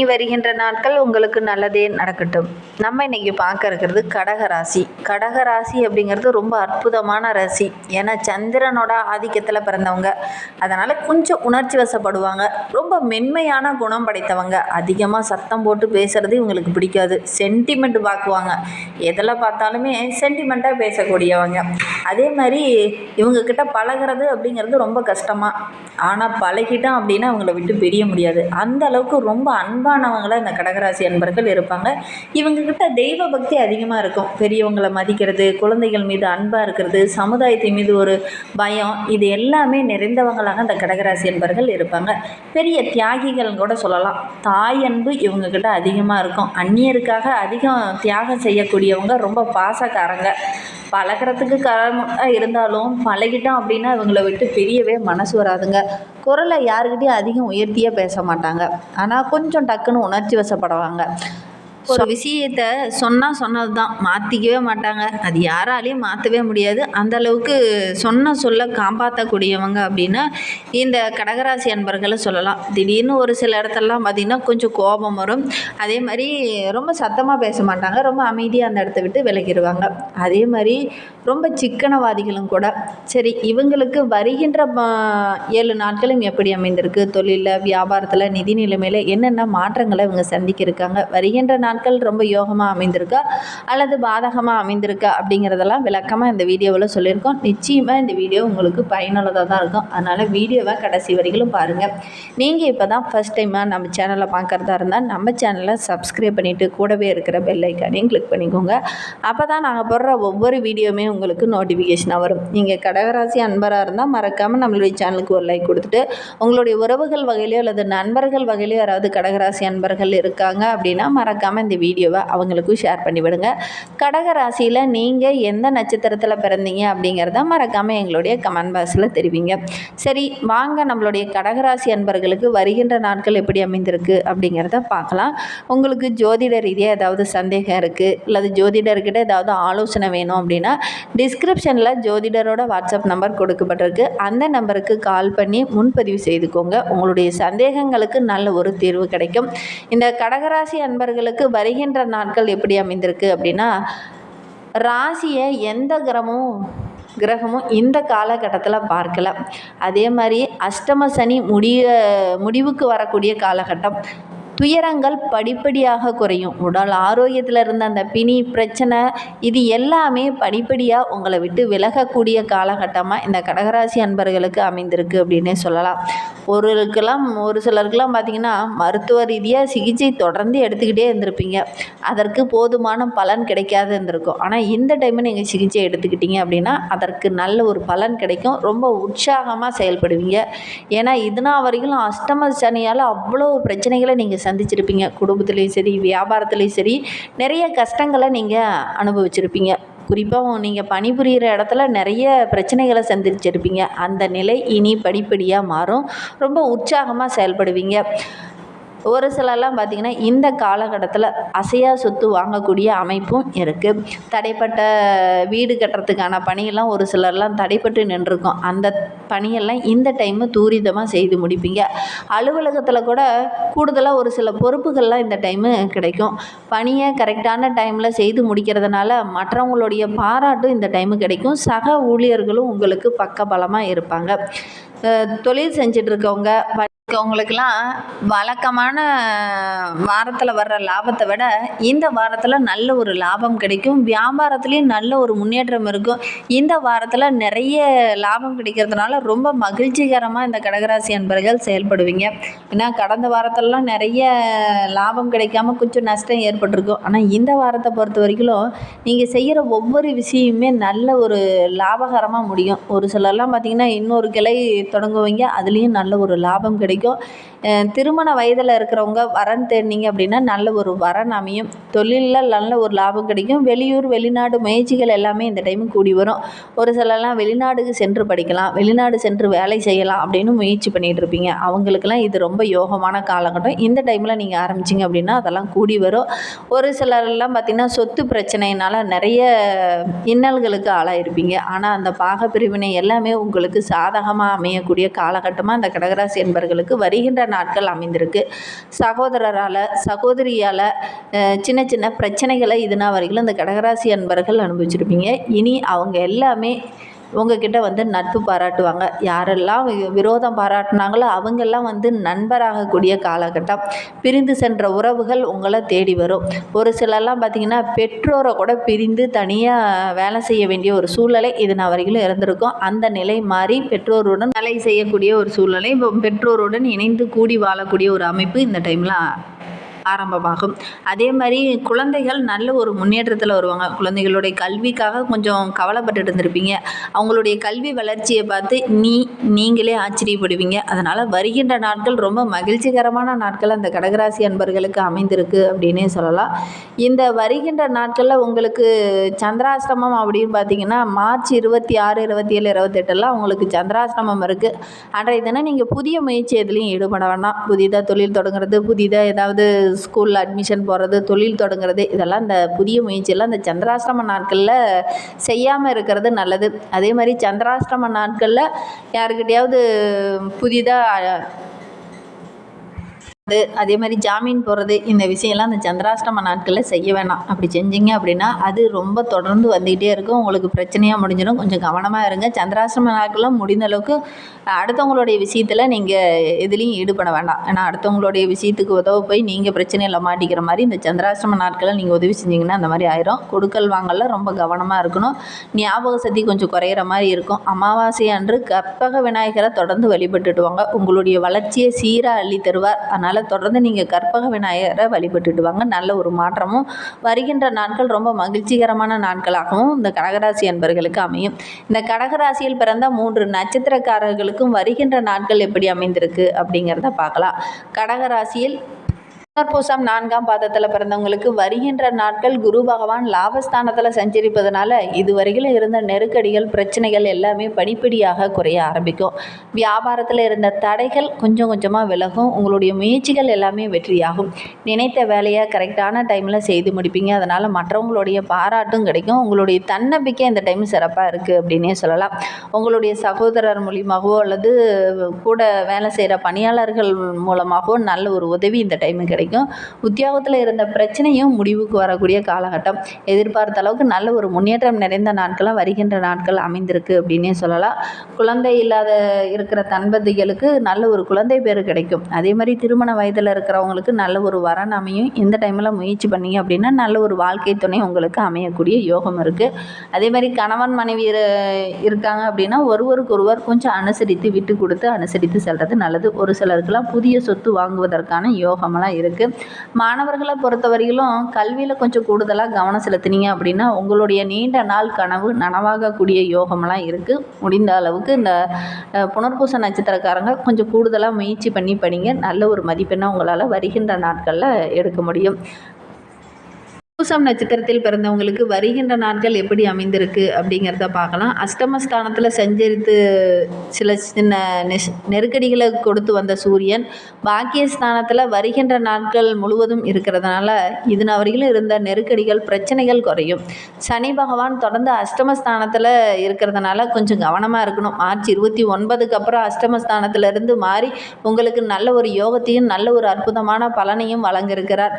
இனி வருகின்ற நாட்கள் உங்களுக்கு நல்லதே நடக்கட்டும். நம்ம இன்னைக்கு பார்க்க இருக்கிறது கடக ராசி. அப்படிங்கிறது ரொம்ப அற்புதமான ராசி. ஏன்னா சந்திரனோட ஆதிக்கத்தில் பிறந்தவங்க. அதனால் கொஞ்சம் உணர்ச்சி வசப்படுவாங்க. ரொம்ப மென்மையான குணம் படைத்தவங்க. அதிகமாக சத்தம் போட்டு பேசுகிறது இவங்களுக்கு பிடிக்காது. சென்டிமெண்ட் பார்க்குவாங்க எதில் பார்த்தாலுமே சென்டிமெண்ட்டாக பேசக்கூடியவங்க. அதே மாதிரி இவங்கக்கிட்ட பழகிறது அப்படிங்கிறது ரொம்ப கஷ்டமாக ஆனால் பழகிட்டோம் அப்படின்னா அவங்கள விட்டு பிரிய முடியாது. அந்த அளவுக்கு ரொம்ப அன்பானவங்களாக இந்த கடகராசி அன்பர்கள் இருப்பாங்க. இவங்கக்கிட்ட தெய்வ பக்தி அதிகமாக இருக்கும். பெரியவங்களை மதிக்கிறது குழந்தைகள் மீது அன்பாக இருக்கிறது சமுதாயத்தின் மீது ஒரு பயம் இது எல்லாமே நிறைந்தவங்களாக இந்த கடகராசி அன்பர்கள் இருப்பாங்க. பெரிய தியாகிகள் கூட சொல்லலாம். தாய் அன்பு இவங்கக்கிட்ட அதிகமாக இருக்கும். அந்நியருக்காக அதிகம் தியாகம் செய்யக்கூடியவங்க ரொம்ப பாசக்காரங்க. பழகிறதுக்கு காரணமாக இருந்தாலும் பழகிட்டோம் அப்படின்னா இவங்களை விட்டு பிரியவே மனசு வராதுங்க. குரலை யாருக்கிட்டேயும் அதிகம் உயர்த்தியே பேச மாட்டாங்க. ஆனால் கொஞ்சம் டக்குன்னு உணர்ச்சி வசப்படுவாங்க. ஒரு விஷயத்த சொன்னால் சொன்னது தான் மாற்றிக்கவே மாட்டாங்க. அது யாராலையும் மாற்றவே முடியாது. அந்த அளவுக்கு சொன்ன சொல்ல காப்பாற்றக்கூடியவங்க அப்படின்னா இந்த கடகராசி அன்பர்களை சொல்லலாம். திடீர்னு ஒரு சில இடத்துலலாம் பார்த்திங்கன்னா கொஞ்சம் கோபம் வரும். அதே மாதிரி ரொம்ப சத்தமாக பேச மாட்டாங்க. ரொம்ப அமைதியாக அந்த இடத்த விட்டு விலகிடுவாங்க அதே மாதிரி ரொம்ப சிக்கனவாதிகளும் கூட. சரி இவங்களுக்கு வருகின்ற ஏழு நாட்களும் எப்படி அமைந்திருக்கு? தொழிலில் வியாபாரத்தில் நிதி நிலைமையில் என்னென்ன மாற்றங்களை இவங்க சந்திக்க இருக்காங்க வருகின்ற நாட்கள் ரொம்ப யோகமாக அமைந்திருக்கா? அல்லது பாதகமாக அமைந்திருக்கா? அப்படிங்கிறதெல்லாம் விளக்கமாக இந்த வீடியோவில் சொல்லியிருக்கோம். நிச்சயமாக இந்த வீடியோ உங்களுக்கு பயனுள்ளதாக தான் இருக்கும். அதனால் வீடியோவை கடைசி வரைக்கும் பாருங்கள் நீங்கள் இப்போ தான் ஃபஸ்ட் டைமாக நம்ம சேனலை பார்க்குறதா இருந்தால் நம்ம சேனலை சப்ஸ்கிரைப் பண்ணிவிட்டு கூடவே இருக்கிற பெல் ஐக்கானையும் கிளிக் பண்ணிக்கோங்க. அப்போ தான் நாங்கள் போடுற ஒவ்வொரு வீடியோவுமே உங்களுக்கு நோட்டிஃபிகேஷனாக வரும். நீங்கள் கடகராசி அன்பராக இருந்தால் மறக்காமல் நம்மளுடைய சேனலுக்கு ஒரு லைக் கொடுத்துட்டு உங்களுடைய உறவுகள் வகையிலையோ அல்லது நண்பர்கள் வகையிலையோ யாராவது கடகராசி அன்பர்கள் இருக்காங்க அப்படின்னா மறக்காமல் இந்த வீடியோவை அவங்களுக்கும் ஷேர் பண்ணிவிடுங்க கடகராசியில் நீங்கள் எந்த நட்சத்திரத்தில் பிறந்தீங்க அப்படிங்கிறத மறக்காமல் எங்களுடைய கமெண்ட் பாக்ஸில் தெரிவிங்க. சரி வாங்க நம்மளுடைய கடகராசி அன்பர்களுக்கு வருகின்ற நாட்கள் எப்படி அமைந்திருக்கு அப்படிங்கிறத பார்க்கலாம். உங்களுக்கு ஜோதிட ரீதியாக ஏதாவது சந்தேகம் இருக்குது அல்லது ஜோதிடர்கிட்ட ஏதாவது ஆலோசனை வேணும் அப்படின்னா டிஸ்கிரிப்ஷனில் ஜோதிடரோட வாட்ஸ்அப் நம்பர் கொடுக்கப்பட்டிருக்கு. அந்த நம்பருக்கு கால் பண்ணி முன்பதிவு செய்துக்கோங்க. உங்களுடைய சந்தேகங்களுக்கு நல்ல ஒரு தீர்வு கிடைக்கும். இந்த கடகராசி அன்பர்களுக்கு வருகின்ற நாட்கள் எப்படி அமைந்திருக்கு அப்படின்னா ராசியை எந்த கிரகமும் கிரகமும் இந்த காலகட்டத்தில் பார்க்கல. அதே மாதிரி அஷ்டம சனி முடிய முடிவுக்கு வரக்கூடிய காலகட்டம் துயரங்கள் படிப்படியாக குறையும். உடல் ஆரோக்கியத்தில் இருந்த அந்த பிணி பிரச்சனை இது எல்லாமே படிப்படியாக உங்களை விட்டு விலகக்கூடிய காலகட்டமாக இந்த கடகராசி அன்பர்களுக்கு அமைந்திருக்கு அப்படின்னே சொல்லலாம். ஒருவருக்கெல்லாம் ஒரு சிலருக்கெல்லாம் பார்த்திங்கன்னா மருத்துவ ரீதியாக சிகிச்சை தொடர்ந்து எடுத்துக்கிட்டே இருந்திருப்பீங்க. அதற்கு போதுமான பலன் கிடைக்காது இருந்திருக்கும். ஆனால் இந்த டைமில் நீங்கள் சிகிச்சை எடுத்துக்கிட்டீங்க அப்படின்னா அதற்கு நல்ல ஒரு பலன் கிடைக்கும். ரொம்ப உற்சாகமாக செயல்படுவீங்க. ஏன்னா இதுனா வரைக்கும் அஷ்டம சனியால் அவ்வளோ பிரச்சனைகளை நீங்கள் சந்திச்சிருப்பீங்க. குடும்பத்துலேயும் சரி வியாபாரத்துலேயும் சரி நிறைய கஷ்டங்களை நீங்கள் அனுபவிச்சிருப்பீங்க. குறிப்பாக நீங்கள் பணிபுரிகிற இடத்துல நிறைய பிரச்சனைகளை சந்திச்சிருப்பீங்க. அந்த நிலை இனி படிப்படியாக மாறும். ரொம்ப உற்சாகமாக செயல்படுவீங்க. ஒரு சிலர்லாம் பார்த்திங்கன்னா இந்த காலகட்டத்தில் அசையா சொத்து வாங்கக்கூடிய அமைப்பும் இருக்குது தடைப்பட்ட வீடு கட்டுறதுக்கான பணியெல்லாம் ஒரு சிலர்லாம் தடைப்பட்டு நின்றுருக்கும். அந்த பணியெல்லாம் இந்த டைமு தூரிதமாக செய்து முடிப்பீங்க. அலுவலகத்தில் கூட கூடுதலாக ஒரு சில பொறுப்புகள்லாம் இந்த டைமு கிடைக்கும். பணியை கரெக்டான டைமில் செய்து முடிக்கிறதுனால மற்றவங்களுடைய பாராட்டும் இந்த டைமு கிடைக்கும். சக ஊழியர்களும் உங்களுக்கு பக்கபலமாக இருப்பாங்க. தொழில் செஞ்சிட்ருக்கவங்க இருக்கவங்க வழக்கமான வாரத்தில் வர்ற லாபத்தை விட இந்த வாரத்தில் நல்ல ஒரு லாபம் கிடைக்கும். வியாபாரத்துலேயும் நல்ல ஒரு முன்னேற்றம் இருக்கும். இந்த வாரத்தில் நிறைய லாபம் கிடைக்கிறதுனால ரொம்ப மகிழ்ச்சிகரமாக இந்த கடகராசி அன்பர்கள் செயல்படுவீங்க. ஏன்னா கடந்த வாரத்திலலாம் நிறைய லாபம் கிடைக்காம கொஞ்சம் நஷ்டம் ஏற்பட்டிருக்கும். ஆனால் இந்த வாரத்தை பொறுத்த வரைக்கும் நீங்கள் செய்கிற ஒவ்வொரு விஷயமுமே நல்ல ஒரு லாபகரமாக முடியும். ஒரு சிலர்லாம் பார்த்திங்கன்னா இன்னொரு கிளை தொடங்குவீங்க. அதுலேயும் நல்ல ஒரு லாபம் கிடைக்கும். பிடிக்கும். திருமண வயதில் இருக்கிறவங்க வரன் தேடினீங்க அப்படின்னா நல்ல ஒரு வரன் அமையும். தொழிலில் நல்ல ஒரு லாபம் கிடைக்கும். வெளியூர் வெளிநாடு முயற்சிகள் எல்லாமே இந்த டைம் கூடி வரும். ஒரு சிலர்லாம் வெளிநாடுக்கு சென்று படிக்கலாம் வெளிநாடு சென்று வேலை செய்யலாம் அப்படின்னு முயற்சி பண்ணிகிட்டு இருப்பீங்க. அவங்களுக்கெல்லாம் இது ரொம்ப யோகமான காலகட்டம். இந்த டைமில் நீங்கள் ஆரம்பிச்சிங்க அப்படின்னா அதெல்லாம் கூடி வரும். ஒரு சிலர்லாம் பார்த்திங்கன்னா சொத்து பிரச்சனையினால் நிறைய இன்னல்களுக்கு ஆளாயிருப்பீங்க. ஆனால் அந்த பாக பிரிவினை எல்லாமே உங்களுக்கு சாதகமாக அமையக்கூடிய காலகட்டமாக அந்த கடகராசி என்பர்களுக்கு அவர்களுக்கு வருகின்ற நாட்கள் அமைந்திருக்கு. சகோதரரால் சகோதரியால் சின்ன சின்ன பிரச்சனைகளை இதுனா வரைக்கும் இந்த கடகராசி அன்பர்கள் அனுபவிச்சிருப்பீங்க. இனி அவங்க எல்லாமே உங்ககிட்ட வந்து நட்பு பாராட்டுவாங்க. யாரெல்லாம் விரோதம் பாராட்டினாங்களோ அவங்கெல்லாம் வந்து நண்பராகக்கூடிய காலகட்டம். பிரிந்து சென்ற உறவுகள் உங்களை தேடி வரும். ஒரு சிலர்லாம் பார்த்தீங்கன்னா பெற்றோரை கூட பிரிந்து தனியாக வேலை செய்ய வேண்டிய ஒரு சூழ்நிலை இது நான் வரைக்கும் இருந்திருக்கும். அந்த நிலை மாறி பெற்றோருடன் வேலை செய்யக்கூடிய ஒரு சூழ்நிலை இப்போ பெற்றோருடன் இணைந்து கூடி வாழக்கூடிய ஒரு அமைப்பு இந்த டைமில் ஆரம்பமாகும். அதே மாதிரி குழந்தைகள் நல்ல ஒரு முன்னேற்றத்தில் வருவாங்க. குழந்தைகளுடைய கல்விக்காக கொஞ்சம் கவலைப்பட்டு இருந்திருப்பீங்க. அவங்களுடைய கல்வி வளர்ச்சியை பார்த்து நீ நீங்களே ஆச்சரியப்படுவீங்க. அதனால் வருகின்ற நாட்கள் ரொம்ப மகிழ்ச்சிகரமான நாட்கள். அந்த கடகராசி அன்பர்களுக்கு அமைந்திருக்கு அப்படின்னே சொல்லலாம். இந்த வருகின்ற நாட்களில் உங்களுக்கு சந்திராசிரமம் அப்படின்னு பார்த்தீங்கன்னா மார்ச் இருபத்தி ஆறு இருபத்தி ஏழு இருபத்தெட்டெல்லாம் உங்களுக்கு சந்திராசிரமம் இருக்குது அன்றைய தினம் நீங்கள் புதிய முயற்சி எதுலேயும் ஈடுபட வேண்டாம் புதிதாக தொழில் தொடங்குறது புதிதாக ஏதாவது ஸ்கூலில் அட்மிஷன் போடுறது தொழில் தொடங்குறது இதெல்லாம் இந்த புதிய முயற்சியெல்லாம் இந்த சந்திராசிரம நாட்களில் செய்யாமல் இருக்கிறது நல்லது. அதே மாதிரி சந்திராசிரம நாட்களில் யாருக்கிட்டையாவது புதிதாக அது அதே மாதிரி ஜாமீன் போடுறது இந்த விஷயம்லாம் அந்த சந்திராஷ்டம நாட்களில் செய்ய வேணாம். அப்படி செஞ்சீங்க அப்படின்னா அது ரொம்ப தொடர்ந்து வந்துக்கிட்டே இருக்கும். உங்களுக்கு பிரச்சனையாக முடிஞ்சிடும். கொஞ்சம் கவனமாக இருங்க. சந்திராஷ்டம நாட்களில் முடிந்த அளவுக்கு அடுத்தவங்களுடைய விஷயத்தில் நீங்கள் எதுலேயும் ஈடுபட வேண்டாம் ஏன்னா அடுத்தவங்களுடைய விஷயத்துக்கு உதவ போய் நீங்கள் பிரச்சனையில் மாட்டிக்கிற மாதிரி இந்த சந்திராஷ்டம நாட்களில் நீங்கள் உதவி செஞ்சீங்கன்னா அந்த மாதிரி ஆயிரும். கொடுக்கல் வாங்கல ரொம்ப கவனமாக இருக்கணும். ஞாபக சக்தி கொஞ்சம் குறையிற மாதிரி இருக்கும். அமாவாசை அன்று கற்பக விநாயகரை தொடர்ந்து வழிபட்டுடுவாங்க உங்களுடைய வளர்ச்சியை சீராக அள்ளி தருவார். அதனால் தொடர்ந்து நீங்கள் கற்பக விநாயகரை வழிபட்டுட்டு வாங்க. நல்ல ஒரு மாற்றமும். வருகின்ற நாட்கள் ரொம்ப மகிழ்ச்சிகரமான நாட்களாகவும் இந்த கடகராசி அன்பர்களுக்கு அமையும். இந்த கடகராசியில் பிறந்த மூன்று நட்சத்திரக்காரர்களுக்கும் வருகின்ற நாட்கள் எப்படி அமைந்திருக்கு அப்படிங்கிறத பார்க்கலாம். கடகராசியில் புனர்பூசம் நான்காம் பாதத்தில் பிறந்தவங்களுக்கு வருகின்ற நாட்கள் குரு பகவான் லாபஸ்தானத்தில் சஞ்சரிப்பதனால இதுவரையிலும் இருந்த நெருக்கடிகள் பிரச்சனைகள் எல்லாமே படிப்படியாக குறைய ஆரம்பிக்கும். வியாபாரத்தில் இருந்த தடைகள் கொஞ்சம் கொஞ்சமாக விலகும். உங்களுடைய முயற்சிகள் எல்லாமே வெற்றியாகும். நினைத்த வேலையை கரெக்டான டைமில் செய்து முடிப்பீங்க. அதனால் மற்றவங்களுடைய பாராட்டும் கிடைக்கும். உங்களுடைய தன்னம்பிக்கை இந்த டைம் சிறப்பாக இருக்குது அப்படின்னே சொல்லலாம். உங்களுடைய சகோதரர் மூலியமாகவோ அல்லது கூட வேலை செய்கிற பணியாளர்கள் மூலமாகவோ நல்ல ஒரு உதவி இந்த டைமுக்கு கிடைக்கும் உத்தியோகத்தில் இருந்த பிரச்சனையும் முடிவுக்கு வரக்கூடிய காலகட்டம். எதிர்பார்த்த அளவுக்கு நல்ல ஒரு முன்னேற்றம் நிறைந்த நாட்களாக வருகின்ற நாட்கள் அமைந்திருக்கு அப்படின்னே சொல்லலாம். குழந்தை இல்லாத இருக்கிற தன்பதிகளுக்கு நல்ல ஒரு குழந்தை பேர் கிடைக்கும். அதே மாதிரி திருமண வயதில் இருக்கிறவங்களுக்கு நல்ல ஒரு வரன் அமையும். இந்த டைமில் முயற்சி பண்ணீங்க அப்படின்னா நல்ல ஒரு வாழ்க்கை துணை உங்களுக்கு அமையக்கூடிய யோகம் இருக்குது அதே மாதிரி கணவன் மனைவி இருக்காங்க அப்படின்னா ஒருவருக்கு ஒருவர் கொஞ்சம் அனுசரித்து விட்டு கொடுத்து அனுசரித்து செல்வது நல்லது. ஒரு சிலருக்குலாம் புதிய சொத்து வாங்குவதற்கான யோகமெல்லாம் இருக்குது மாணவர்களை பொறுத்தவரையிலும் கல்வியில் கொஞ்சம் கூடுதலாக கவனம் செலுத்துனீங்க அப்படின்னா உங்களுடைய நீண்ட நாள் கனவு நனவாகக்கூடிய யோகமெல்லாம் இருக்குது முடிந்த அளவுக்கு இந்த புனர்பூச நட்சத்திரக்காரங்க கொஞ்சம் கூடுதலாக முயற்சி பண்ணி படிங்க. நல்ல ஒரு மதிப்பெண்ணை உங்களால் வருகின்ற நாட்களில் எடுக்க முடியும். பூசம் நட்சத்திரத்தில் பிறந்தவங்களுக்கு வருகின்ற நாட்கள் எப்படி அமைந்திருக்கு அப்படிங்கிறத பார்க்கலாம். அஷ்டமஸ்தானத்தில் சஞ்சரித்து சில சின்ன நெஸ் நெருக்கடிகளை கொடுத்து வந்த சூரியன் பாக்கியஸ்தானத்தில் வருகின்ற நாட்கள் முழுவதும் இருக்கிறதுனால இதன் வரையிலும் இருந்த நெருக்கடிகள் பிரச்சனைகள் குறையும். சனி பகவான் தொடர்ந்து அஷ்டமஸ்தானத்தில் இருக்கிறதுனால கொஞ்சம் கவனமாக இருக்கணும். மார்ச் இருபத்தி ஒன்பதுக்கு அப்புறம் அஷ்டமஸ்தானத்திலிருந்து மாறி உங்களுக்கு நல்ல ஒரு யோகத்தையும் நல்ல ஒரு அற்புதமான பலனையும் வழங்கியிருக்கிறார்.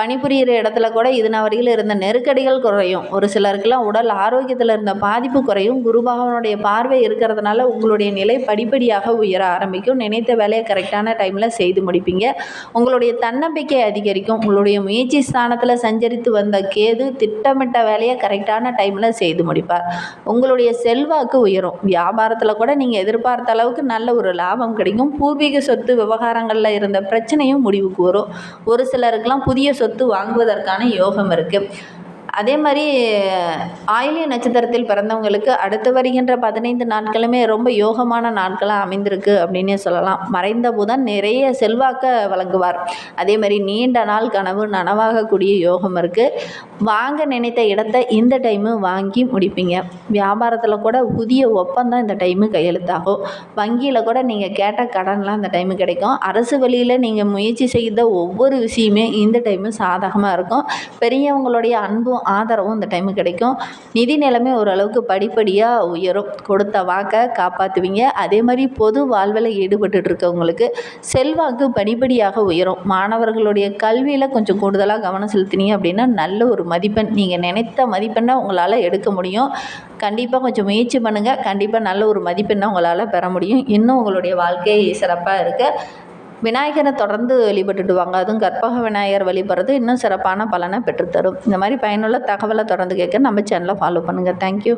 பணிபுரிகிற இடத்துல கூட இதுனா வரையில் இருந்த நெருக்கடிகள் குறையும். ஒரு சிலருக்குலாம் உடல் ஆரோக்கியத்தில் இருந்த பாதிப்பு குறையும். குரு பகவானுடைய பார்வை இருக்கிறதுனால உங்களுடைய நிலை படிப்படியாக உயர ஆரம்பிக்கும். நினைத்த வேலையை கரெக்டான டைமில் செய்து முடிப்பீங்க. உங்களுடைய தன்னம்பிக்கை அதிகரிக்கும். உங்களுடைய முயற்சி ஸ்தானத்தில் சஞ்சரித்து வந்த கேது திட்டமிட்ட வேலையை கரெக்டான டைமில் செய்து முடிப்பார். உங்களுடைய செல்வாக்கு உயரும். வியாபாரத்தில் கூட நீங்கள் எதிர்பார்த்த அளவுக்கு நல்ல ஒரு லாபம் கிடைக்கும். பூர்வீக சொத்து விவகாரங்களில் இருந்த பிரச்சனையும் முடிவுக்கு வரும். ஒரு சிலருக்கெல்லாம் புதிய சொத்து வாங்குவதற்கான யோகம் யோகம் இருக்குது அதே மாதிரி ஆயிலிய நட்சத்திரத்தில் பிறந்தவங்களுக்கு அடுத்து வருகின்ற பதினைந்து நாட்களுமே ரொம்ப யோகமான நாட்களாக அமைந்திருக்கு அப்படின்னே சொல்லலாம். மறைந்த புதன் நிறைய செல்வாக்க வழங்குவார். அதே மாதிரி நீண்ட நாள் கனவு நனவாகக்கூடிய யோகம் இருக்குது வாங்க நினைத்த இடத்த இந்த டைமு வாங்கி முடிப்பீங்க. வியாபாரத்தில் கூட புதிய ஒப்பந்தம் இந்த டைமு கையெழுத்தாகும். வங்கியில் கூட நீங்கள் கேட்ட கடன்லாம் இந்த டைமு கிடைக்கும். அரசு வழியில் நீங்கள் முயற்சி செய்த ஒவ்வொரு விஷயமே இந்த டைமு சாதகமாக இருக்கும். பெரியவங்களுடைய அன்பும் அன்பும் ஆதரவும் இந்த டைமு கிடைக்கும். நிதி நிலைமை ஓரளவுக்கு படிப்படியாக உயரும். கொடுத்த வாக்கை காப்பாற்றுவீங்க அதே மாதிரி பொது வாழ்வில் ஈடுபட்டு இருக்கவங்களுக்கு செல்வாக்கு படிப்படியாக உயரும். மாணவர்களுடைய கல்வியில் கொஞ்சம் கூடுதலாக கவனம் செலுத்தினீங்க அப்படின்னா நல்ல ஒரு மதிப்பெண். நீங்கள் நினைத்த மதிப்பெண்ணை உங்களால் எடுக்க முடியும். கண்டிப்பாக கொஞ்சம் முயற்சி பண்ணுங்கள் கண்டிப்பாக நல்ல ஒரு மதிப்பெண்ணை உங்களால் பெற முடியும். இன்னும் உங்களுடைய வாழ்க்கை சிறப்பாக இருக்க. விநாயகரை தொடர்ந்து வழிபட்டுடுவாங்க. அதுவும் கற்பக விநாயகர் வழிபடுறது இன்னும் சிறப்பான பலனை பெற்றுத்தரும். இந்த மாதிரி பயனுள்ள தகவலை தொடர்ந்து கேட்க நம்ம சேனலை ஃபாலோ பண்ணுங்கள் தேங்க்யூ